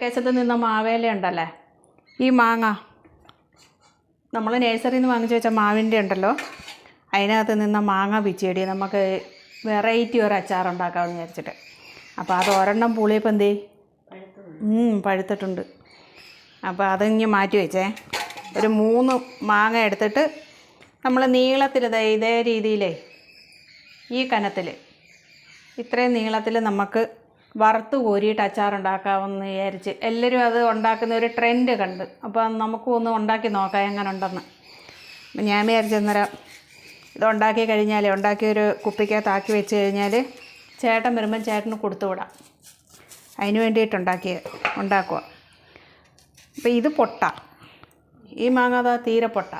കേസത്ത് നിന്ന മാവേല ഉണ്ടല്ലേ? ഈ മാങ്ങ. നമ്മൾ നേഴ്സറിയിൽ നിന്ന് വാങ്ങിച്ചു വെച്ച മാവിന്റെ ഉണ്ടല്ലോ. അതിനകത്ത് നിന്ന മാങ്ങ പിച്ചേടി. നമുക്ക് വെറൈറ്റി ഒരു അച്ചാർ ഉണ്ടാക്കാമെന്ന് വിചാരിച്ചിട്ട്. അപ്പോൾ അത് ഒരെണ്ണം പുളിയപ്പോൾ എന്തേ? പഴുത്തിട്ടുണ്ട്. അപ്പോൾ അത് ഇങ്ങനെ മാറ്റി വെച്ചേ. ഒരു മൂന്ന് മാങ്ങ എടുത്തിട്ട് നമ്മൾ നീളത്തിൽ ഇതേ രീതിയിലേ ഈ കനത്തിൽ ഇത്രയും നീളത്തിൽ നമുക്ക് വറുത്ത് കോരിയിട്ട് അച്ചാറുണ്ടാക്കാമെന്ന് വിചാരിച്ച് എല്ലാവരും അത് ഉണ്ടാക്കുന്ന ഒരു ട്രെൻഡ് കണ്ട്. അപ്പോൾ നമുക്കും ഒന്ന് ഉണ്ടാക്കി നോക്കാം എങ്ങനെ ഉണ്ടെന്ന് അപ്പം ഞാൻ വിചാരിച്ചു അന്നേരം ഇത് ഉണ്ടാക്കി കഴിഞ്ഞാൽ ഉണ്ടാക്കിയൊരു കുപ്പിക്കകത്താക്കി വെച്ച് കഴിഞ്ഞാൽ ചേട്ടൻ വരുമ്പം ചേട്ടന് കൊടുത്തു വിടാം. അതിന് വേണ്ടിയിട്ട് ഉണ്ടാക്കിയ ഉണ്ടാക്കുക. അപ്പോൾ ഇത് പൊട്ട. ഈ മാങ്ങാതാ തീരെ പൊട്ട.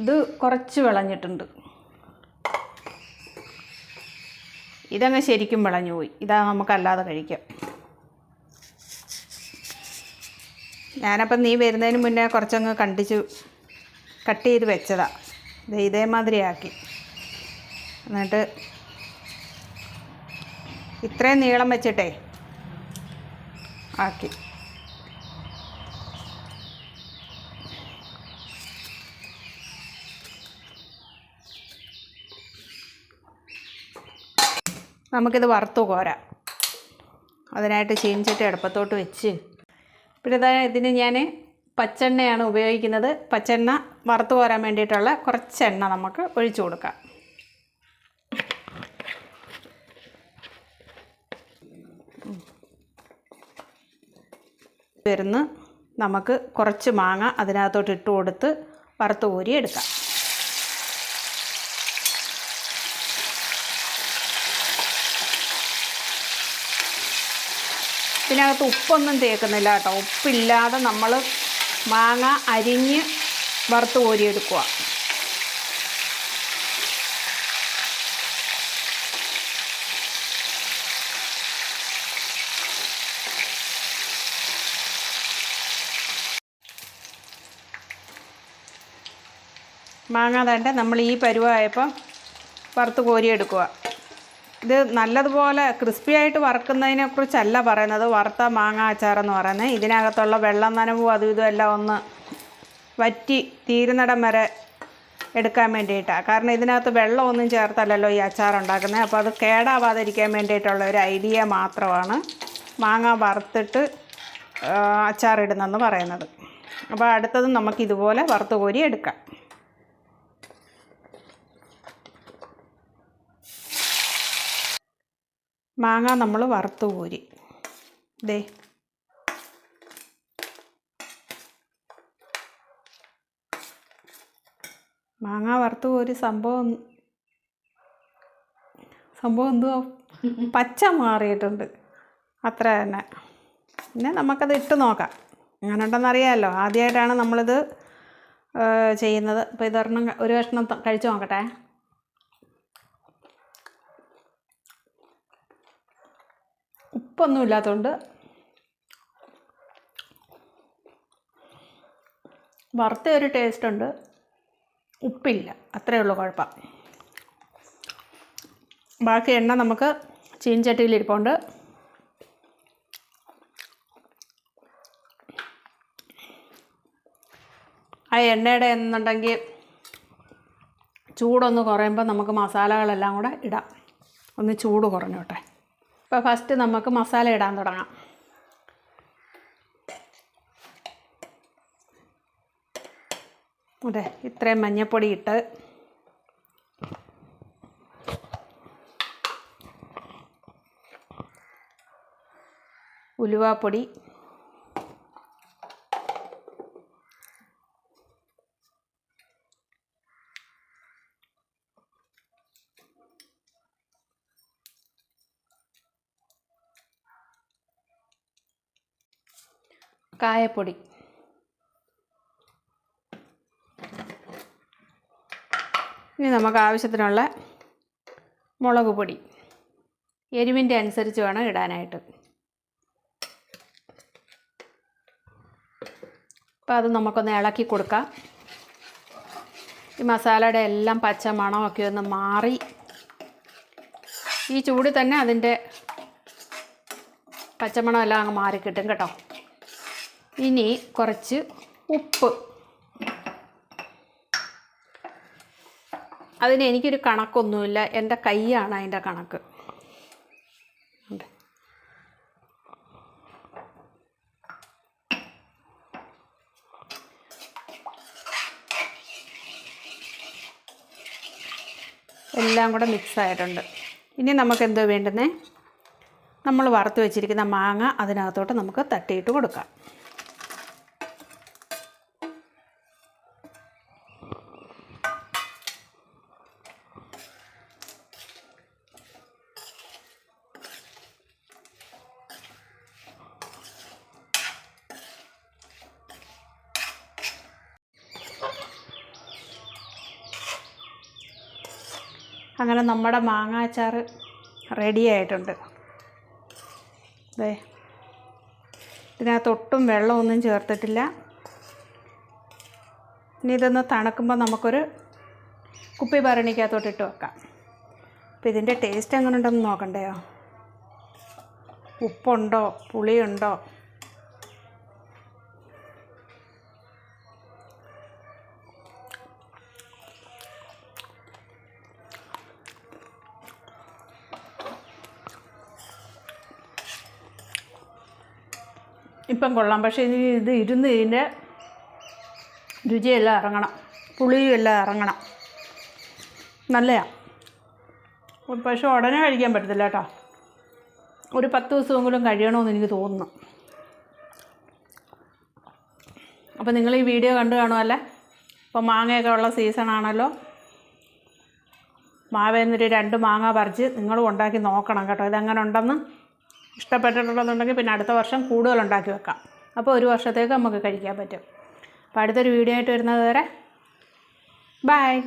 ഇത് കുറച്ച് വിളഞ്ഞിട്ടുണ്ട്. ഇതങ്ങ് ശരിക്കും വിളഞ്ഞു പോയി. ഇതാ നമുക്കല്ലാതെ കഴിക്കാം. ഞാനപ്പം നീ വരുന്നതിന് മുന്നേ കുറച്ചങ്ങ് കണ്ടിച്ചു കട്ട് ചെയ്ത് വെച്ചതാ. ഇത് ഇതേമാതിരി ആക്കി എന്നിട്ട് ഇത്രയും നീളം വെച്ചിട്ടേ ആക്കി. നമുക്കിത് വറുത്ത് കോരാം. അതിനായിട്ട് ചീഞ്ചട്ടി അടുപ്പത്തോട്ട് വെച്ച്. പിന്നെ ഇതാ ഇതിന് ഞാൻ പച്ചെണ്ണയാണ് ഉപയോഗിക്കുന്നത്. പച്ചെണ്ണ വറുത്ത് കോരാൻ വേണ്ടിയിട്ടുള്ള കുറച്ച് എണ്ണ നമുക്ക് ഒഴിച്ചു കൊടുക്കാം. വരുന്ന് നമുക്ക് കുറച്ച് മാങ്ങ അതിനകത്തോട്ട് ഇട്ട് കൊടുത്ത് വറുത്ത് കോരി എടുക്കാം. ഇതിനകത്ത് ഉപ്പൊന്നും തേക്കുന്നില്ല കേട്ടോ. ഉപ്പില്ലാതെ നമ്മൾ മാങ്ങ അരിഞ്ഞ് വറുത്ത് കോരിയെടുക്കുക മാങ്ങ തണ്ട നമ്മൾ ഈ പരുവായപ്പം വറുത്ത് കോരിയെടുക്കുക ഇത് നല്ലതുപോലെ ക്രിസ്പി ആയിട്ട് വറുക്കുന്നതിനെ കുറിച്ചല്ല പറയുന്നത്. വറുത്ത മാങ്ങ അച്ചാറെന്ന് പറയുന്നത്. ഇതിനകത്തുള്ള വെള്ളം നനവും അതും ഇതും എല്ലാം ഒന്ന് വറ്റി തീരുന്നിടം വരെ എടുക്കാൻ വേണ്ടിയിട്ടാണ് കാരണം ഇതിനകത്ത് വെള്ളമൊന്നും ചേർത്തല്ലല്ലോ ഈ അച്ചാർ ഉണ്ടാക്കുന്നത്. അപ്പോൾ അത് കേടാവാതിരിക്കാൻ വേണ്ടിയിട്ടുള്ള ഒരു ഐഡിയ മാത്രമാണ് മാങ്ങ വറുത്തിട്ട് അച്ചാറിടുന്നതെന്ന് പറയുന്നത്. അപ്പോൾ അടുത്തത് നമുക്ക് ഇതുപോലെ വറുത്ത് കോരി എടുക്കാം. മാങ്ങ നമ്മൾ വറുത്ത് കോരി. ദേ. മാങ്ങ വറുത്ത് കോരി സംഭവം സംഭവം എന്തുവാ പച്ച മാറിയിട്ടുണ്ട്. അത്ര തന്നെ. പിന്നെ നമുക്കത് ഇട്ട് നോക്കാം. അങ്ങനെ ഉണ്ടെന്നറിയാമല്ലോ ആദ്യമായിട്ടാണ് നമ്മളിത് ചെയ്യുന്നത്. അപ്പോൾ ഇതൊരെണ്ണം ഒരു കഷ്ണം കഴിച്ചു നോക്കട്ടെ. ഉപ്പൊന്നും ഇല്ലാത്തതുകൊണ്ട് വറുത്ത ഒരു ടേസ്റ്റ് ഉണ്ട്. ഉപ്പില്ല. അത്രയേ ഉള്ളൂ കുഴപ്പം. ബാക്കി എണ്ണ നമുക്ക് ചീൻചട്ടിയിലിരിപ്പുണ്ട്. ആ എണ്ണയുടെ എന്നുണ്ടെങ്കിൽ ചൂടൊന്ന് കുറയുമ്പോൾ നമുക്ക് മസാലകളെല്ലാം കൂടെ ഇടാം. ഒന്ന് ചൂട് കുറഞ്ഞോട്ടെ. ഇപ്പോൾ ഫസ്റ്റ് നമുക്ക് മസാല ഇടാൻ തുടങ്ങാം. അതെ ഇത്രയും മഞ്ഞൾപ്പൊടി ഇട്ട്. ഉലുവാപ്പൊടി കായപ്പൊടി. ഇനി നമുക്ക് ആവശ്യത്തിനുള്ള മുളക് പൊടി. എരിവിന്റെ അനുസരിച്ച് വേണം ഇടാനായിട്ട്. അപ്പോൾ അത് നമുക്കൊന്ന് ഇളക്കി കൊടുക്കാം. ഈ മസാലയുടെ എല്ലാം പച്ച മണമൊക്കെ ഒന്ന് മാറി. ഈ ചൂടിൽ തന്നെ അതിന്റെ പച്ചമണം എല്ലാം അങ്ങ് മാറിക്കിട്ടും കേട്ടോ. ഇനി കുറച്ച് ഉപ്പ്. അതിന് എനിക്കൊരു കണക്കൊന്നുമില്ല. എന്റെ കൈയാണ് അതിന്റെ കണക്ക്. എല്ലാം കൂടെ മിക്സ് ആയിട്ടുണ്ട്. ഇനി നമുക്ക് എന്തോ വേണ്ടുന്നേ നമ്മൾ വറുത്ത് വെച്ചിരിക്കുന്ന മാങ്ങ അതിനകത്തോട്ട് നമുക്ക് തട്ടിയിട്ട് കൊടുക്കാം. അങ്ങനെ നമ്മുടെ മാങ്ങാച്ചാർ റെഡി ആയിട്ടുണ്ട്. അതെ ഇതിനകത്തൊട്ടും വെള്ളമൊന്നും ചേർത്തിട്ടില്ല. ഇനി ഇതൊന്ന് തണുക്കുമ്പോൾ നമുക്കൊരു കുപ്പി ഭരണിക്കകത്തോട്ട് ഇട്ട് വെക്കാം. അപ്പോൾ ഇതിന്റെ ടേസ്റ്റ് എങ്ങനെ ഉണ്ടെന്ന് നോക്കണ്ടയോ ഉപ്പുണ്ടോ? പുളിയുണ്ടോ? ഇപ്പം കൊള്ളാം. പക്ഷേ ഇനി ഇത് ഇരുന്ന് ഇതിന്റെ രുചിയെല്ലാം ഇറങ്ങണം. പുളിയും എല്ലാം ഇറങ്ങണം. നല്ലതാണ് പക്ഷെ ഉടനെ കഴിക്കാൻ പറ്റത്തില്ല കേട്ടോ. ഒരു പത്ത് ദിവസമെങ്കിലും കഴിയണമെന്ന് എനിക്ക് തോന്നുന്നു. അപ്പോൾ നിങ്ങൾ ഈ വീഡിയോ കണ്ടു കാണുമല്ലേ? ഇപ്പോൾ മാങ്ങയൊക്കെ ഉള്ള സീസണാണല്ലോ മാവേന്നൊരു രണ്ട് മാങ്ങ പറിച്ച് നിങ്ങളും ഉണ്ടാക്കി നോക്കണം കേട്ടോ. ഇതെങ്ങനെ ഉണ്ടെന്ന് ഇഷ്ടപ്പെട്ടിട്ടുണ്ടെന്നുണ്ടെങ്കിൽ പിന്നെ അടുത്ത വർഷം കൂടുതൽ ഉണ്ടാക്കി വെക്കാം. അപ്പോൾ ഒരു വർഷത്തേക്ക് നമുക്ക് കഴിക്കാൻ പറ്റും. അപ്പോൾ അടുത്തൊരു വീഡിയോ ആയിട്ട് വരുന്നത് വരെ ബൈ